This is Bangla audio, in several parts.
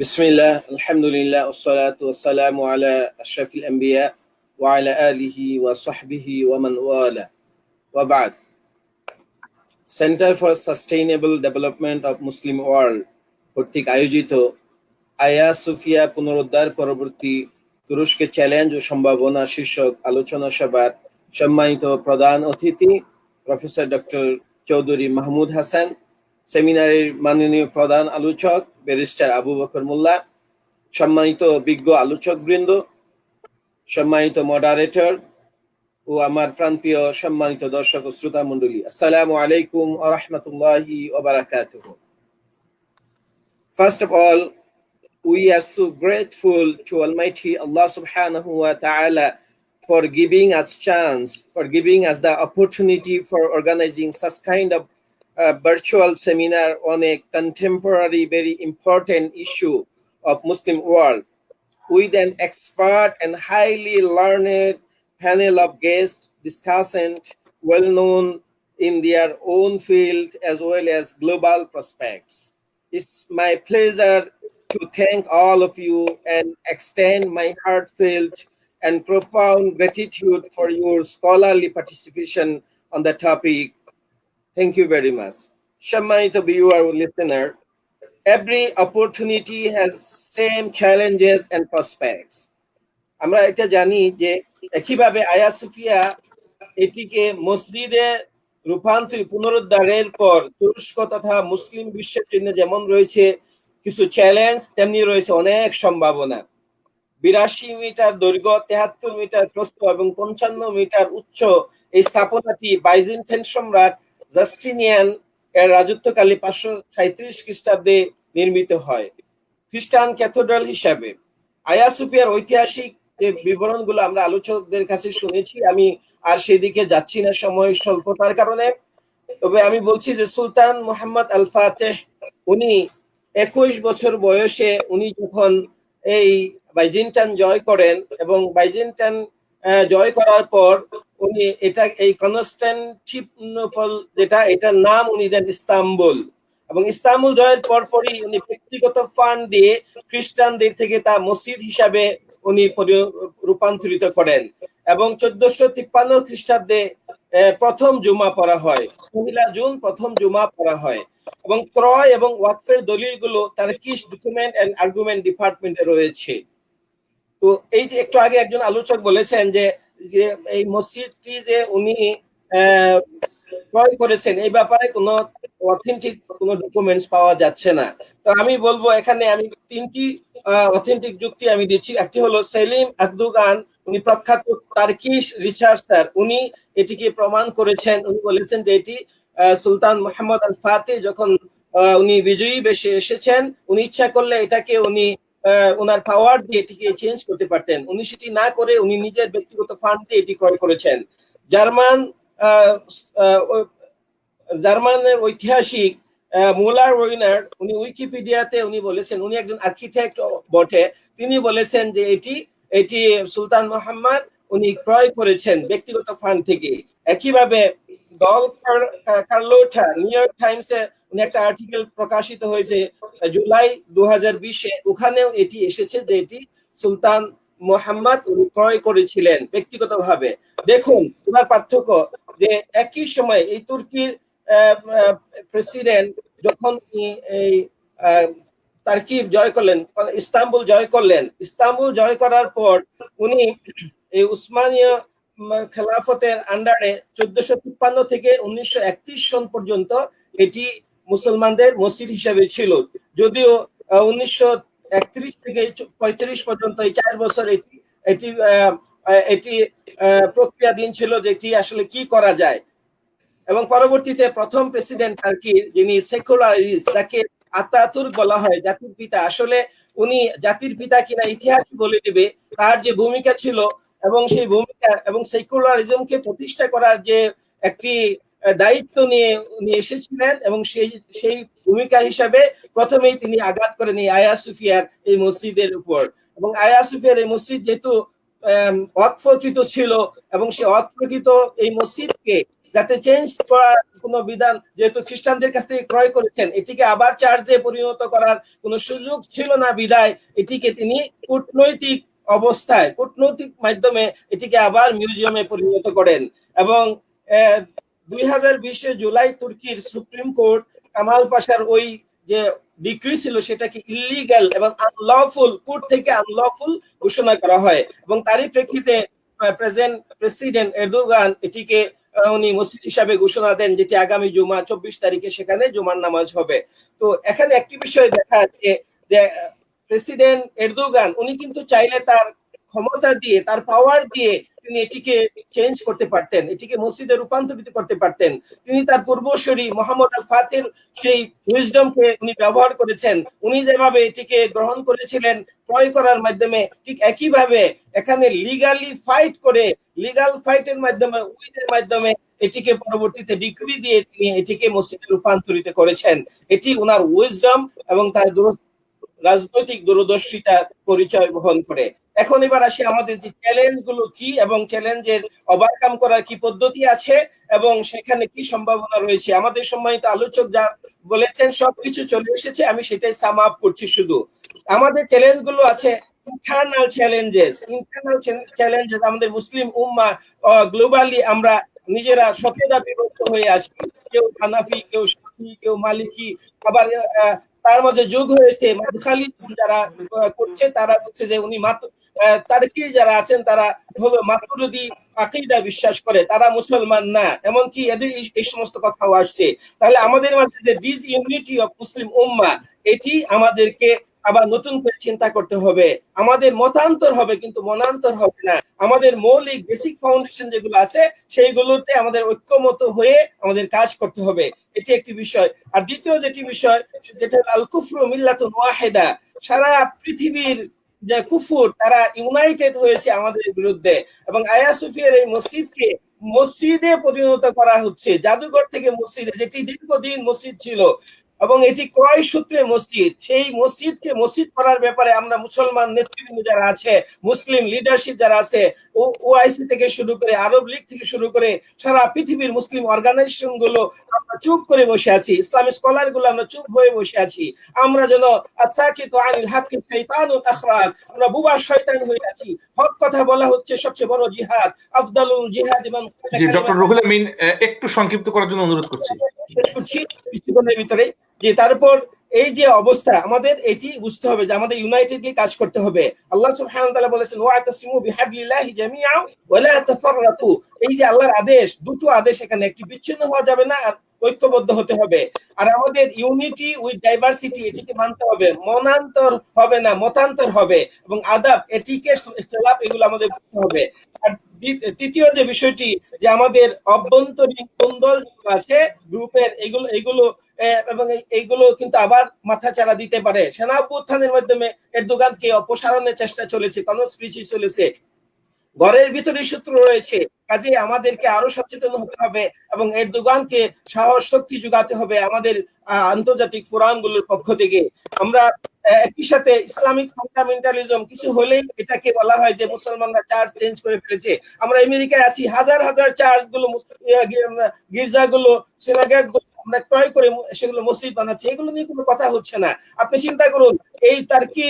বিসমিল্লাহ আলহামদুলিল্লাহ ওসালাত ওসালাম আলা আশরাফিল আম্বিয়া ওয়ালা আলিহি ওয়া সাহবিহি ওয়ামান ওয়ালা centre for sustainable development of Muslim world কর্তৃক আয়োজিত আয়া সুফিয়া পুনরুদ্ধার পরবর্তী তুরস্কে চ্যালেঞ্জ ও সম্ভাবনা শীর্ষক আলোচনা সভার সম্মানিত প্রধান অতিথি প্রফেসর ডক্টর চৌধুরী মাহমুদ হাসান সেমিনারের মাননীয় প্রধান আলোচক ব্যারিস্টার আবু বকর মোল্লা সম্মানিত বিজ্ঞ আলোচক বৃন্দ সম্মানিত মডারেটর ও আমার প্রাণপ্রিয় সম্মানিত দর্শক ও শ্রোতা মন্ডলী আসসালামু আলাইকুম ওয়া রাহমাতুল্লাহি ওয়া বারাকাতুহু First of all, we are so grateful to Almighty Allah subhanahu wa ta'ala for giving us chance, for giving us the opportunity for organizing such kind of uh, virtual seminar on a contemporary, very important issue of Muslim world with an expert and highly learned panel of guests, discussant, well known in their own field as well as global prospects. It's my pleasure to thank all of you and extend my heartfelt and profound gratitude for your scholarly participation on the topic. Thank you very much. Shamanita viewer listener, every opportunity has same challenges and prospects. আমরা এটা জানি যে একইভাবে আয়া সুফিয়া এটিকে মসজিদে রূপান্তর পুনরুদ্ধারের পর তুরস্ক তথা মুসলিম বিশ্বের জন্য যেমন রয়েছে কিছু চ্যালেঞ্জ তেমনি রয়েছে অনেক সম্ভাবনা বিরাশি মিটার দৈর্ঘ্য তেহাত্তর মিটার প্রস্থ এবং পঞ্চান্ন মিটার উচ্চ এই স্থাপনাটি বাইজেন্টাইন সম্রাট জাস্টিনিয়ান এর রাজত্বকালে পাঁচশো সাঁত্রিশ খ্রিস্টাব্দে নির্মিত হয়। খ্রিস্টান ক্যাথেড্রাল হিসাবে। আয়া সুফিয়ার ঐতিহাসিক যে বিবরণগুলো আমরা আলোচকদের কাছে শুনেছি, আমি আর সেদিকে যাচ্ছি না, সময় স্বল্পতার কারণে। তবে আমি বলছি যে সুলতান মোহাম্মদ আল ফাতেহ উনি একুশ বছর বয়সে উনি যখন এই বাইজেন্টান জয় করেন এবং বাইজেন্টান জয় করার পর উনি এটা, এই কনস্ট্যান্টিনোপল যেটা, এটার নাম উনি দেন ইস্তাম্বুল। এবং ইস্তাম্বুল জয়ের পরপরই উনি ব্যক্তিগত ফান্ড দিয়ে খ্রিস্টানদের থেকে তা মসজিদ হিসাবে উনি রূপান্তরিত করেন। এবং চোদ্দশো তিপ্পান্ন খ্রিস্টাব্দে প্রথম জুমা পড়া হয়। পহিলা জুন প্রথম জুমা পড়া হয়। এবং ক্রয় এবং ওয়াকফের দলিলগুলো তার কিস ডকুমেন্ট এন্ড আর্গুমেন্ট ডিপার্টমেন্টে রয়েছে। তো এই যে একটু আগে একজন আলোচক বলেছেন যে এই মসজিদটি যে উনি ক্রয় করেছেন, এই ব্যাপারে কোনো অথেন্টিক কোনো ডকুমেন্টস পাওয়া যাচ্ছে না। তো আমি বলব এখানে আমি তিনটি অথেন্টিক যুক্তি আমি দিচ্ছি। একটি হলো সেলিম আকদুগান উনি প্রখ্যাত তার্কিশ রিসার্চার উনি এটিকে প্রমাণ করেছেন, উনি বলেছেন যে এটি সুলতান মোহাম্মদ আল ফাতে যখন উনি বিজয়ী বেশে এসেছেন, উনি ইচ্ছা করলে এটাকে উনি ওনার পাওয়ার দিয়ে এটিকে চেঞ্জ করতে পারতেন। উনি সেটি না করে উনি নিজের ব্যক্তিগত ফান্ড দিয়ে এটি ক্রয় করেছেন। জার্মান জার্মানের ঐতিহাসিক মুলার উনি উইকিপিডিয়াতে উনি বলেছেন, উনি একজন আর্কিটেক্ট বটে। তিনি বলেছেন যে এটি এটি সুলতান মোহাম্মদ উনি ক্রয় করেছেন ব্যক্তিগত ফান্ড থেকে। একইভাবে দল কার্লোটা নিউ ইয়র্ক উনি একটা আর্টিকেল প্রকাশিত হয়েছে জুলাই দু হাজার বিশে। ওখানেও এটি এসেছে যে এটি সুলতান মোহাম্মদ উনি ক্রয় করেছিলেন ব্যক্তিগতভাবে। দেখুন তোমার পার্থক্য যে একই সময় এই তুর্কির প্রেসিডেন্ট যখন এই তার্কিব জয় করলেন ইস্তাম্বুল জয় করলেন, ইস্তাম্বুল জয় করার পর উনি এই উসমানীয় খেলাফতের আন্ডারে চোদ্দশো তিপ্পান্ন থেকে উনিশশো একত্রিশ সন পর্যন্ত এটি মুসলমানদের মসজিদ হিসাবে ছিল। যদিও উনিশশো একত্রিশ থেকে পঁয়ত্রিশ পর্যন্ত এই চার বছর এটি এটি এটি প্রক্রিয়াধীন ছিল যে এটি আসলে কি করা যায়। এবং পরবর্তীতে প্রথম প্রেসিডেন্ট আর কি যিনি সেকুলারিস্ট যাকে আতাতুর্ক বলা হয়, জাতির পিতা, আসলে উনি জাতির পিতা কিনা ইতিহাস বলে দিবে, তার যে ভূমিকা ছিল এবং সেই ভূমিকা এবং সেকুলারিজমকে প্রতিষ্ঠা করার যে একটি দায়িত্ব নিয়ে উনি এসেছিলেন এবং সেই সেই ভূমিকা হিসাবে প্রথমেই তিনি আঘাত করেন এই আয়া সুফিয়ার এই মসজিদের উপর। এবং আয়া সুফিয়ার এই মসজিদ যেহেতু অৎফকৃত ছিল এবং সেই অৎফকৃত এই মসজিদকে যাতে চেঞ্জ করার কোনো বিধান যেহেতু খ্রিস্টানদের কাছ থেকে ক্রয় করেছেন, এটিকে আবার চার্জে পরিণত করার কোনো সুযোগ ছিল না বিদায় এটিকে তিনি কূটনৈতিক অবস্থায়, কূটনৈতিক মাধ্যমে এটিকে আবার মিউজিয়ামে পরিণত করেন। এবং দুই হাজার বিশে জুলাই তুর্কির সুপ্রিম কোর্ট কামাল পাশার ওই যে ডিক্রি ছিল, সেটাকে ইলিগাল এবং আনলফুল কোর্ট থেকে আনলফুল ঘোষণা করা হয় এবং তারই প্রেক্ষিতে প্রেজেন্ট প্রেসিডেন্ট এরদোগান এটিকে উনি মসজিদ হিসাবে ঘোষণা দেন যেটি আগামী জুমা চব্বিশ তারিখে সেখানে জুমার নামাজ হবে। তো এখানে একটি বিষয় দেখা যে, প্রেসিডেন্ট এরদোগান, উনি কিন্তু চাইলে তার ক্ষমতা দিয়ে, তার পাওয়ার দিয়ে তিনি এটিকে চেঞ্জ করতে পারতেন, এটিকে মসজিদে রূপান্তরিত করতে পারতেন। তিনি তার পূর্বসরী মোহাম্মদ আল ফাতের সেই উইজডমকে উনি ব্যবহার করেছেন। উনি যেভাবে এটিকে গ্রহণ করেছিলেন, ক্রয় করার মাধ্যমে ঠিক একইভাবে এখানে লিগালি ফাইট করে লিগাল ফাইটের মাধ্যমে উইনের মাধ্যমে এটিকে পরবর্তীতে ডিগ্রি দিয়ে তিনি এটিকে মসজিদে রূপান্তরিত করেছেন। এটি ওনার উইজডম এবং তার রাজনৈতিক দূরদর্শিতার পরিচয় বহন করে। এখন এবার আসি আমাদের যে চ্যালেঞ্জগুলো কি এবং চ্যালেঞ্জের ওভারকাম করার কি পদ্ধতি আছে এবং সেখানে কি সম্ভাবনা রয়েছে? আমাদের সম্মানিত আলোচক যা বলেছেন সবকিছু চলে এসেছে, আমি সেটাই সাম আপ করছি শুধু। আমাদের চ্যালেঞ্জগুলো আছে ইন্টারনাল চ্যালেঞ্জেস ইন্টারনাল চ্যালেঞ্জেস আমাদের মুসলিম উম্মা গ্লোবালি আমরা নিজেরা সত্যতা বিভক্ত হয়ে আছি। কেউ হানাফি, কেউ কেউ মালিকি, আবার তার মাঝে যোগ হয়েছে। মাদখালি যারা করছে তারা হচ্ছে যে উনি মাত্র তারকির যারা আছেন তারা হলো মাতুরুদি আকিদা বিশ্বাস করে, তারা মুসলমান না। এমনকি এদের এই সমস্ত কথাও আসছে। তাহলে আমাদের মাঝে যে ডিস ইউনিটি অফ মুসলিম উম্মা এটি আমাদেরকে আবার নতুন করে চিন্তা করতে হবে। আমাদের মতান্তর হবে কিন্তু মনান্তর হবে না। আমাদের মৌলিক বেসিক ফাউন্ডেশন যেগুলো আছে, সেইগুলোতে আমাদের ঐক্যমত হয়ে আমাদের কাজ করতে হবে। এটি একটি বিষয়। আর দ্বিতীয় যেটি বিষয়, যেটা আল কুফরু মিল্লাতুন ওয়াহেদা। সারা পৃথিবীর যে কুফুর, তারা ইউনাইটেড হয়েছে আমাদের বিরুদ্ধে। এবং আয়া সুফিয়ার এই মসজিদকে মসজিদে পরিণত করা হচ্ছে। জাদুঘর থেকে মসজিদে, যেটি দীর্ঘদিন মসজিদ ছিল। এবং এটি ক্রয় সূত্রে মসজিদ। সেই মসজিদকে মসজিদ করার ব্যাপারে আমরা মুসলমান নেতৃবৃন্দ যারা আছে মুসলিম লিডারশিপ যারা আছে ও ওআইসি থেকে শুরু করে আরব লীগ থেকে শুরু করে সারা পৃথিবীর মুসলিম অর্গানাইজেশনগুলো আমরা চুপ করে বসে আছি। ইসলামিক স্কলারগুলো আমরা চুপ হয়ে বসে আছি। আমরা যেন আসাকিত আনিল হাক্কি শাইতানুল আখরাজ আমরা বুবা শয়তান হয়ে আছি। হক কথা বলা হচ্ছে সবচেয়ে বড় জিহাদ আফদালুল জিহাদ ইমান জি ডক্টর রুহুল আমিন একটু সংক্ষিপ্ত করার জন্য অনুরোধ করছি। শেষ করছি কিছুক্ষণের ভিতরে যে তারপর এই যে অবস্থা, আমাদের এটি বুঝতে হবে যে আমাদের ইউনাইটেডলি কাজ করতে হবে। আল্লাহ সুবহানাহু তাআলা বলেছেন ওয়াতাসিমু বিহাবলিল্লাহি জামিআ ওয়া লা তাফাররাতু। এই যে আল্লাহর আদেশ, দুটো আদেশ এখানে, একটি বিচ্ছিন্ন হওয়া যাবে না, আর ঐক্যবদ্ধ হতে হবে। আর আমাদের ইউনিটি উইথ ডাইভার্সিটি এটিকে মানতে হবে। মনান্তর হবে না, মতান্তর হবে। এবং আদাব এটিকে খেলাপ এগুলো আমাদের বুঝতে হবে। আর তৃতীয় যে বিষয়টি, যে আমাদের অভ্যন্তরীণ কোন্দল আছে, গ্রুপের, এগুলো এগুলো এবং এইগুলো কিন্তু আবার মাথা চারা দিতে পারে। সেনা অভ্যুত্থানের মাধ্যমে এর দোকানকে অপসারণের চেষ্টা চলেছে কনস্পিরিচি চলেছে। ঘরের ভিতরে সূত্র রয়েছে কাজে আমাদেরকে আরও সচেতন হতে হবে এবং এর দোকানকে সাহস, শক্তি যোগাতে হবে আমাদের আন্তর্জাতিক ফোরামগুলোর পক্ষ থেকে। আমরা একই সাথে ইসলামিক ফান্ডামেন্টালিজম কিছু হলেই এটাকে বলা হয় যে মুসলমানরা চার্চ চেঞ্জ করে ফেলেছে। আমরা আমেরিকায় আছি, হাজার হাজার চার্চগুলো গির্জাগুলো সিনাগাগ আমরা ক্রয় করে সেগুলো মসজিদ বানাচ্ছি, এগুলো নিয়ে কোনো কথা হচ্ছে না। আপনি চিন্তা করুন, এই তার কি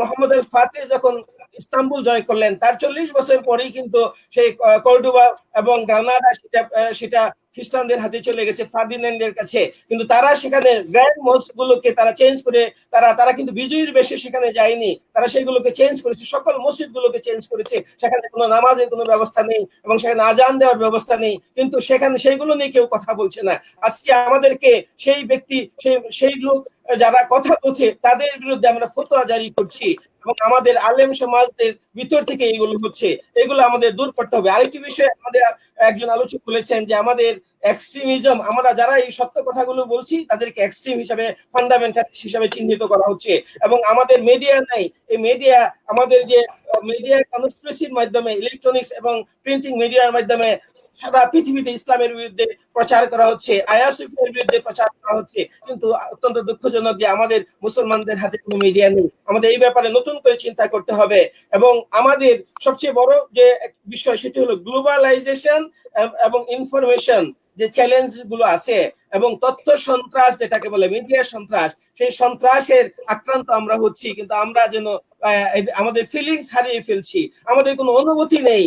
মোহাম্মদ আল ফাতে যখন ইস্তাম্বুল জয় করলেন, তার চল্লিশ বছর পরেই কিন্তু সেই কর্ডুবা এবং গ্রানাডা সেটা সেটা খ্রিস্টানদের হাতে চলে গেছে ফার্দিনেন্ডের কাছে। কিন্তু তারা সেখানে গ্র্যান্ড মস্ক গুলোকে তারা চেঞ্জ করে, তারা তারা কিন্তু বিজয়ীর বেশে সেখানে যায়নি। তারা সেগুলোকে চেঞ্জ করেছে, সকল মসজিদ গুলোকে চেঞ্জ করেছে। সেখানে কোনো নামাজের কোনো ব্যবস্থা নেই এবং সেখানে আজান দেওয়ার ব্যবস্থা নেই। কিন্তু সেখানে সেইগুলো নিয়ে কেউ কথা বলছে না। আজকে আমাদেরকে সেই ব্যক্তি, সেই সেই লোক যারা কথা বলছে, তাদের বিরুদ্ধে আমরা ফতোয়া জারি করছি এবং আমাদের আলেম সমাজদের ভিতর থেকে এইগুলো হচ্ছে। এগুলো আমাদের দূর করতে হবে। আরেকটি বিষয় আমাদের একজন আলোচক বলেছেন যে, আমাদের এক্সট্রিমিজম আমরা যারা এই সত্য কথাগুলো বলছি, তাদেরকে এক্সট্রিম হিসাবে ফান্ডামেন্টাল হিসাবে চিহ্নিত করা হচ্ছে। এবং আমাদের মিডিয়া নাই। এই মিডিয়া আমাদের যে মিডিয়া কনস্পিরেসির মাধ্যমে ইলেকট্রনিক্স এবং প্রিন্টিং মিডিয়ার মাধ্যমে সারা পৃথিবীতে ইসলামের বিরুদ্ধে প্রচার করা হচ্ছে আয়াসুফের বিরুদ্ধে প্রচার করা হচ্ছে। কিন্তু অত্যন্ত দুঃখজনক যে আমাদের মুসলমানদের হাতে কোনো মিডিয়া নেই। আমাদের এই ব্যাপারে নতুন করে চিন্তা করতে হবে। এবং আমাদের সবচেয়ে বড় যে বিষয় সেটি হলো গ্লোবালাইজেশন এবং ইনফরমেশন যে চ্যালেঞ্জগুলো আছে এবং তথ্য সন্ত্রাস যেটাকে বলে মিডিয়া সন্ত্রাস, সেই সন্ত্রাসের আক্রান্ত আমরা হচ্ছি। কিন্তু আমরা যেন আমাদের ফিলিংস হারিয়ে ফেলছি আমাদের কোনো অনুভূতি নেই।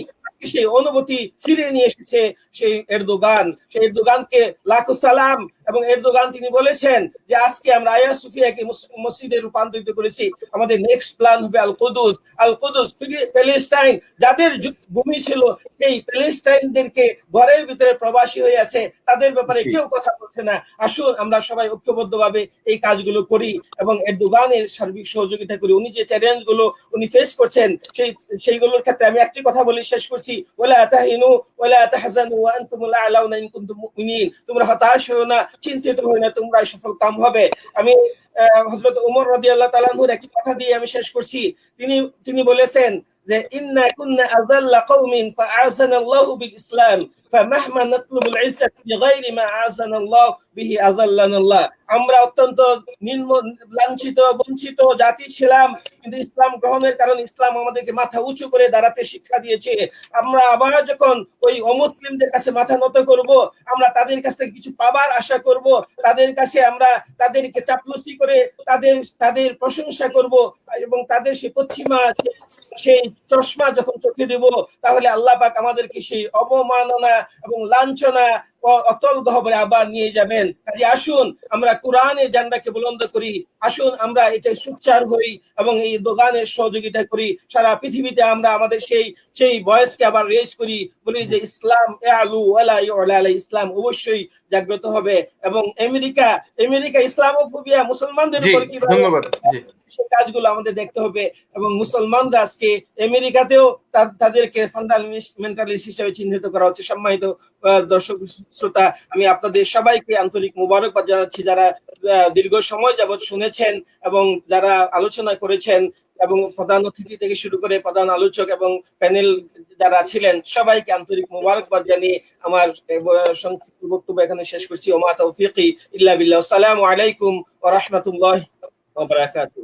সেই অনুভূতি ফিরে নিয়ে এসেছে সেই এরদোগান। সেই এরদোগানকে লাখো সালাম এবং এরদোগান তিনি বলেছেন যে আজকে আমরা আয়া সুফিয়াকে মসজিদে রূপান্তরিত করেছি। আমাদের নেক্সট প্ল্যান হবে Al Quds Al Quds Palestine যাদের ভূমি ছিল সেই প্যালেস্টাইনদেরকে ঘরের ভিতরে প্রবাসী হয়ে আছে। তাদের ব্যাপারে কেউ কথা বলছে না। আসুন আমরা সবাই ঐক্যবদ্ধভাবে এই কাজগুলো করি এবং এরদোগানের সার্বিক সহযোগিতা করি। উনি যে চ্যালেঞ্জ গুলো উনি ফেস করছেন, সেই, সেইগুলোর ক্ষেত্রে আমি একটি কথা বলে, শেষ করছি। ওয়ালা তাহিনু, ওয়ালা তাহজানু, ওয়া আনতুমুল আ'লাউনা ইন কুনতুম মুমিনিন। তোমরা হতাশ হও না, চিন্তিত হও না, তোমরা সফল কাম হবে। আমি হযরত ওমর রাদিয়াল্লাহু তাআলার একটি কথা দিয়ে আমি শেষ করছি। তিনি তিনি বলেছেন যে, ইন্না কুন্না আযাল্লা কওমিন ফাআসানা আল্লাহ বিল ইসলাম ফামাহমা নাতলুবুল ইজ্জাত বিগাইরি মা আসানা আল্লাহ বিহি আযাল্লানা আল্লাহ আমরা অত্যন্ত নিম্ন, লাঞ্ছিত, বঞ্চিত জাতি ছিলাম, কিন্তু ইসলাম গ্রহণের কারণে ইসলাম আমাদেরকে মাথা উঁচু করে দাঁড়াতে শিক্ষা দিয়েছে। আমরা আবার যখন ওই অমুসলিমদের কাছে মাথা নত করব, আমরা তাদের কাছ থেকে কিছু পাবার আশা করব, তাদের কাছে আমরা তাদেরকে চাপলুসি করে তাদের তাদের প্রশংসা করব, এবং তাদের সে পশ্চিমা সেই চশমা যখন চোখে দেব তাহলে আল্লাহ পাক আমাদেরকে সেই অবমাননা এবং লাঞ্ছনা অতল গহবরে আবার নিয়ে যাবেন। কাজে আসুন আমরা কোরআনের জান্ডাকে বুলন্দ করি। আসুন আমরা এটা সুচ্চার হই এবং এই দোকানের সহযোগিতা করি। সারা পৃথিবীতে আমরা আমাদের সেই সেই বয়সকে আবার রেজ করি। বলি যে ইসলাম এ আলু ওয়ালা ইউলা আলাই ইসলাম অবশ্যই জাগ্রত হবে। এবং আমেরিকা আমেরিকা ইসলামোফোবিয়া মুসলমানদের জি উপর কীভাবে ধন্যবাদ জি। সেই কাজগুলো আমাদের দেখতে হবে এবং মুসলমানরা আজকে আমেরিকাতেও তাদেরকে ফান্ডামেন্টালিস্ট হিসেবে চিহ্নিত করা হচ্ছে। সম্মানিত দর্শক শ্রোতা, আমি আপনাদের সবাইকে আন্তরিক মুবারকবাদ জানাচ্ছি যারা দীর্ঘ সময় যাবৎ শুনেছেন এবং যারা আলোচনা করেছেন এবং প্রধান অতিথি থেকে শুরু করে প্রধান আলোচক এবং প্যানেল যারা ছিলেন, সবাইকে আন্তরিক মুবারকবাদ জানিয়ে আমার সংক্ষিপ্ত বক্তব্য এখানে শেষ করছি। ওমা তৌফিকি ইল্লা বিল্লাহ। আসসালামু আলাইকুম ওয়া রাহমাতুল্লাহি ওয়া বারাকাতুহু।